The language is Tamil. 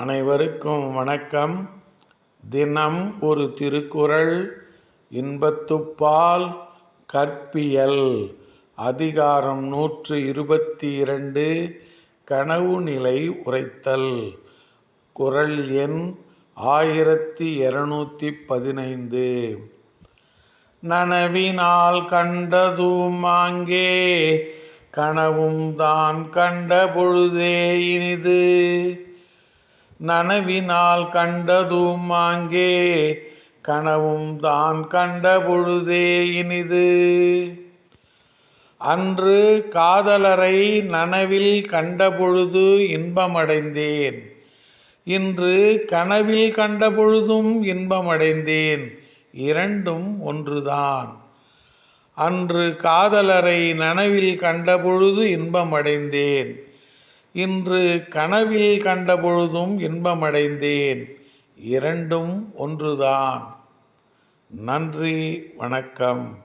அனைவருக்கும் வணக்கம். தினம் ஒரு திருக்குறள் இன்பத்துப்பால் கற்பியல் அதிகாரம் நூற்று இருபத்தி இரண்டு கனவு நிலை உரைத்தல் குறள் எண் ஆயிரத்தி இருநூற்றி பதினைந்து. நனவினால் கண்டதும் அங்கே கனவும் தான் கண்ட பொழுதே இனிது. நனவினால் கண்டதும் அங்கே கனவும் தான் கண்ட பொழுதே இனிது. அன்று காதலரை நனவில் கண்டபொழுது இன்பமடைந்தேன். இன்று கனவில் கண்டபொழுதும் இன்பமடைந்தேன். இரண்டும் ஒன்றுதான். அன்று காதலரை நனவில் கண்டபொழுது இன்பமடைந்தேன். இன்று கனவில் கண்டபொழுதும் இன்பமடைந்தேன். இரண்டும் ஒன்றுதான். நன்றி வணக்கம்.